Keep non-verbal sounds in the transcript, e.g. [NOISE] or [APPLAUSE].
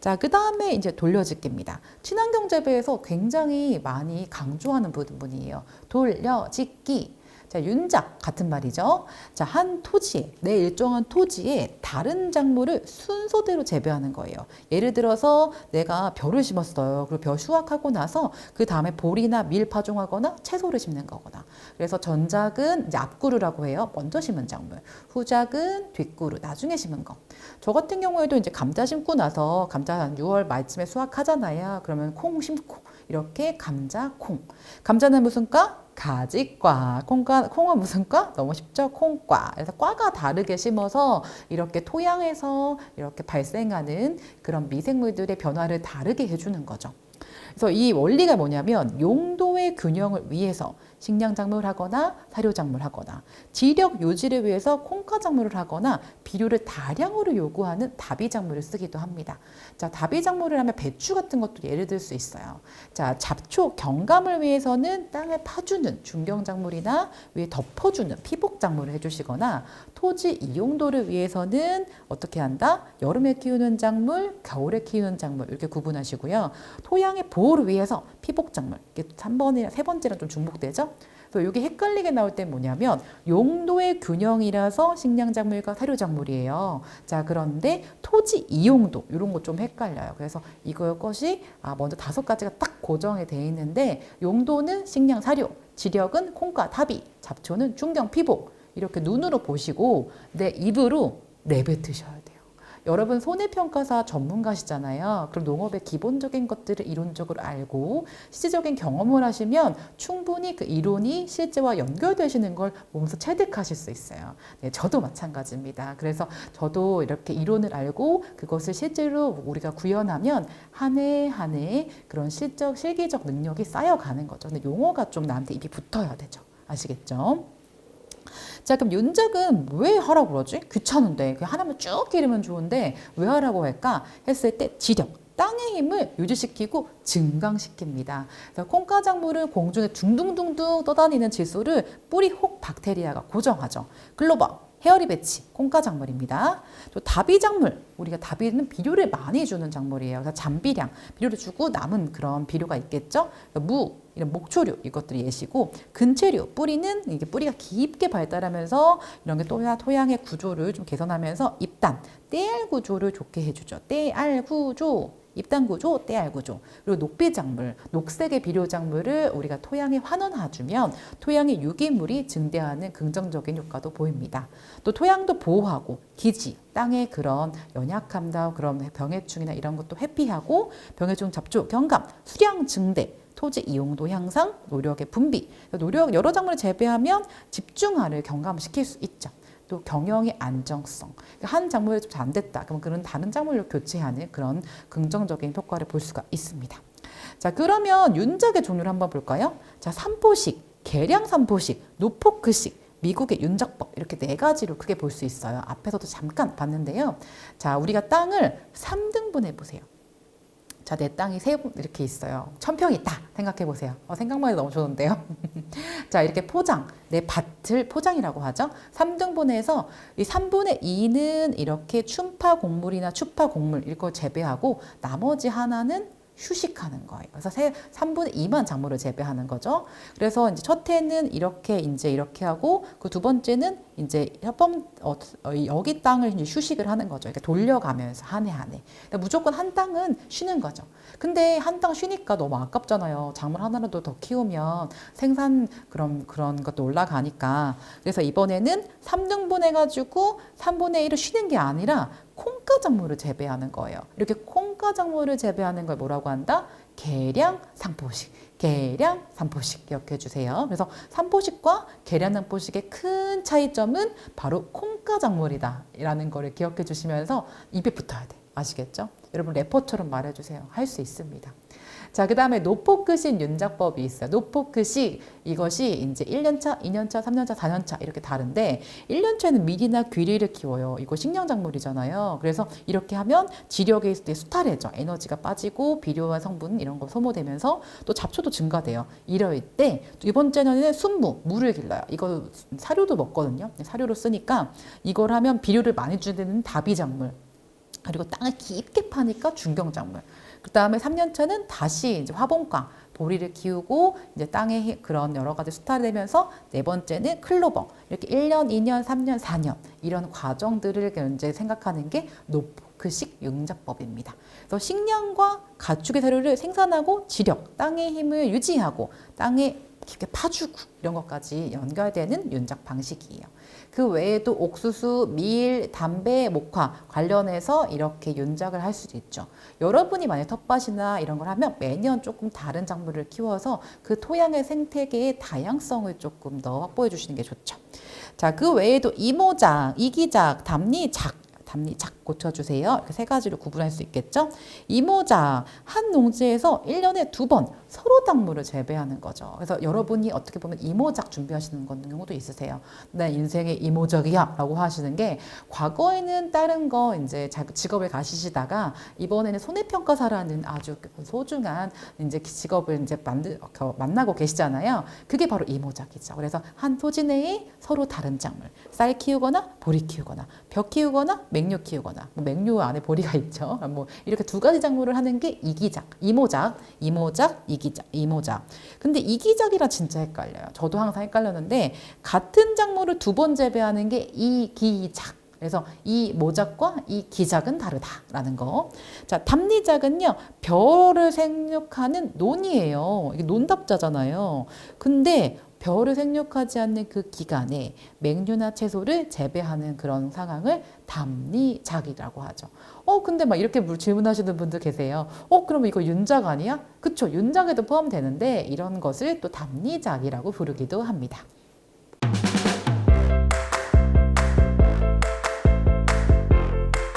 자, 그 다음에 이제 돌려짓기입니다. 친환경 재배에서 굉장히 많이 강조하는 부분이에요. 돌려짓기. 자, 윤작 같은 말이죠. 자, 한 토지에, 내 일정한 토지에 다른 작물을 순서대로 재배하는 거예요. 예를 들어서 내가 벼를 심었어요. 그리고 벼 수확하고 나서 그 다음에 보리나 밀 파종하거나 채소를 심는 거거나. 그래서 전작은 이제 앞구르라고 해요. 먼저 심은 작물. 후작은 뒷구르, 나중에 심은 거. 저 같은 경우에도 이제 감자 심고 나서 감자 한 6월 말쯤에 수확하잖아요. 그러면 콩 심고 이렇게 감자, 콩. 감자는 무슨 과? 가지과. 콩과, 콩은 무슨 과? 너무 쉽죠? 콩과. 그래서 과가 다르게 심어서 이렇게 토양에서 이렇게 발생하는 그런 미생물들의 변화를 다르게 해주는 거죠. 그래서 이 원리가 뭐냐면 용도의 균형을 위해서 식량작물을 하거나 사료작물을 하거나 지력 유지를 위해서 콩가작물을 하거나 비료를 다량으로 요구하는 다비작물을 쓰기도 합니다. 자, 다비작물을 하면 배추 같은 것도 예를 들 수 있어요. 자, 잡초 경감을 위해서는 땅을 파주는 중경작물이나 위에 덮어주는 피복작물을 해주시거나 토지 이용도를 위해서는 어떻게 한다? 여름에 키우는 작물, 겨울에 키우는 작물 이렇게 구분하시고요. 토양의 보호 를 위해서 피복작물 이게 3번이랑 세 번째랑 좀 중복되죠? 그래서 이게 헷갈리게 나올 때 뭐냐면 용도의 균형이라서 식량작물과 사료작물이에요. 자 그런데 토지 이용도 이런 거 좀 헷갈려요. 그래서 이거 것이 아 먼저 다섯 가지가 딱 고정이 돼 있는데 용도는 식량 사료, 지력은 콩과 타비, 잡초는 중경 피복 이렇게 눈으로 보시고 내 입으로 내뱉으셔야 돼요. 여러분 손해평가사 전문가시잖아요. 그럼 농업의 기본적인 것들을 이론적으로 알고 실제적인 경험을 하시면 충분히 그 이론이 실제와 연결되시는 걸 몸소 체득하실 수 있어요. 네, 저도 마찬가지입니다. 그래서 저도 이렇게 이론을 알고 그것을 실제로 우리가 구현하면 한 해 한 해 그런 실적 실기적 능력이 쌓여가는 거죠. 근데 용어가 좀 나한테 입이 붙어야 되죠. 아시겠죠? 자, 그럼 윤작은 왜 하라고 그러지? 귀찮은데. 그 하나만 쭉 기르면 좋은데 왜 하라고 할까? 했을 때 지력. 땅의 힘을 유지시키고 증강시킵니다. 콩가작물은 공중에 둥둥둥둥 떠다니는 질소를 뿌리 혹 박테리아가 고정하죠. 글로버, 헤어리 배치, 콩가 작물입니다. 또 다비 작물, 우리가 다비는 비료를 많이 주는 작물이에요. 그래서 잠비량, 비료를 주고 남은 그런 비료가 있겠죠. 무, 이런 목초류 이것들이 예시고 근체류 뿌리는 이게 뿌리가 깊게 발달하면서 이런 게 토양, 토양의 구조를 좀 개선하면서 입단, 떼알 구조를 좋게 해주죠. 떼알 구조. 입단 구조, 떼알 구조, 그리고 녹비 작물, 녹색의 비료 작물을 우리가 토양에 환원해주면 토양의 유기물이 증대하는 긍정적인 효과도 보입니다. 또 토양도 보호하고 기지, 땅의 그런 연약함다, 그런 병해충이나 이런 것도 회피하고 병해충 잡초, 경감, 수량 증대, 토지 이용도 향상, 노력의 분비. 노력 여러 작물을 재배하면 집중화를 경감시킬 수 있죠. 또 경영의 안정성. 한 작물이 좀안 됐다. 그럼 그런 다른 작물로 교체하는 그런 긍정적인 효과를 볼 수가 있습니다. 자, 그러면 윤작의 종류를 한번 볼까요? 자, 삼포식, 계량 삼포식, 노포크식, 미국의 윤작법 이렇게 네 가지로 크게 볼 수 있어요. 앞에서도 잠깐 봤는데요. 자, 우리가 땅을 3등분해 보세요. 자, 내 땅이 세 이렇게 있어요. 천 평 있다 생각해 보세요. 어, 생각만 해도 너무 좋은데요. [LAUGHS] 자, 이렇게 포장, 내 밭을 포장이라고 하죠. 3등분해서 이 3분의 2는 이렇게 춘파 곡물이나 추파 곡물 이걸 재배하고 나머지 하나는 휴식하는 거예요. 그래서 세, 3분의 2만 작물을 재배하는 거죠. 그래서 이제 첫 해는 이렇게 이제 이렇게 하고 그 두 번째는 이제 협범 어, 여기 땅을 이제 휴식을 하는 거죠. 이렇게 돌려가면서 한해 한 해. 그러니까 무조건 한 땅은 쉬는 거죠. 근데 한 땅 쉬니까 너무 아깝잖아요. 작물 하나라도 더 키우면 생산 그런 그런 것도 올라가니까. 그래서 이번에는 3등분 해가지고 3분의 1을 쉬는 게 아니라 콩가 작물을 재배하는 거예요. 이렇게 콩가 작물을 재배하는 걸 뭐라고 한다? 계량 상포식. 계량 삼포식 기억해 주세요. 그래서 삼포식과 계량 삼포식의 큰 차이점은 바로 콩가 작물이다. 라는 거를 기억해 주시면서 입에 붙어야 돼. 아시겠죠? 여러분 래퍼처럼 말해 주세요. 할 수 있습니다. 자, 그 다음에 노포크식 윤작법이 있어요. 노포크식 이것이 이제 1년차, 2년차, 3년차, 4년차 이렇게 다른데 1년차에는 밀이나 귀리를 키워요. 이거 식량작물이잖아요. 그래서 이렇게 하면 지력에 있을 때 수탈해져. 에너지가 빠지고 비료와 성분 이런 거 소모되면서 또 잡초도 증가돼요. 이럴 때 이번 째는 순무, 물을 길러요. 이거 사료도 먹거든요. 사료로 쓰니까 이걸 하면 비료를 많이 주는 다비작물. 그리고 땅을 깊게 파니까 중경작물. 그 다음에 3년차는 다시 이제 화분광, 보리를 키우고 이제 땅에 히- 그런 여러 가지 수탈이 되면서 네 번째는 클로버. 이렇게 1년, 2년, 3년, 4년 이런 과정들을 이제 생각하는 게 노포크식 융자법입니다. 그래서 식량과 가축의 사료를 생산하고 지력, 땅의 힘을 유지하고 땅에 깊게 파주고 이런 것까지 연결되는 윤작 방식이에요. 그 외에도 옥수수, 밀, 담배, 목화 관련해서 이렇게 윤작을 할 수도 있죠. 여러분이 만약 텃밭이나 이런 걸 하면 매년 조금 다른 작물을 키워서 그 토양의 생태계의 다양성을 조금 더 확보해 주시는 게 좋죠. 자, 그 외에도 이모작, 이기작, 담리작 담리작 고쳐주세요. 이렇게 세 가지로 구분할 수 있겠죠. 이모작, 한 농지에서 1년에 두 번 서로 작물을 재배하는 거죠. 그래서 여러분이 어떻게 보면 이모작 준비하시는 건 경우도 있으세요. 내 인생의 이모작이야 라고 하시는 게 과거에는 다른 거 이제 자- 직업을 가시시다가 이번에는 손해평가사라는 아주 소중한 이제 직업을 이제 만드, 어, 만나고 계시잖아요. 그게 바로 이모작이죠. 그래서 한 토지 내에 서로 다른 작물, 쌀 키우거나 보리 키우거나 벼 키우거나 맹류 키우거나 뭐 맹류 안에 보리가 [LAUGHS] 있죠. 뭐 이렇게 두 가지 작물을 하는 게 이기작, 이모작, 이모작, 이기작, 이모작. 근데 이기작이라 진짜 헷갈려요. 저도 항상 헷갈렸는데 같은 작물을 두 번 재배하는 게 이기작. 그래서 이 모작과 이 기작은 다르다라는 거. 자, 담리작은요, 별을 생육하는 논이에요. 이게 논답자잖아요. 근데 별을 생육하지 않는 그 기간에 맹류나 채소를 재배하는 그런 상황을 담리작이라고 하죠. 어, 근데 막 이렇게 물- 질문하시는 분들 계세요. 어, 그러면 이거 윤작 아니야? 그쵸. 윤작에도 포함되는데 이런 것을 또 담리작이라고 부르기도 합니다.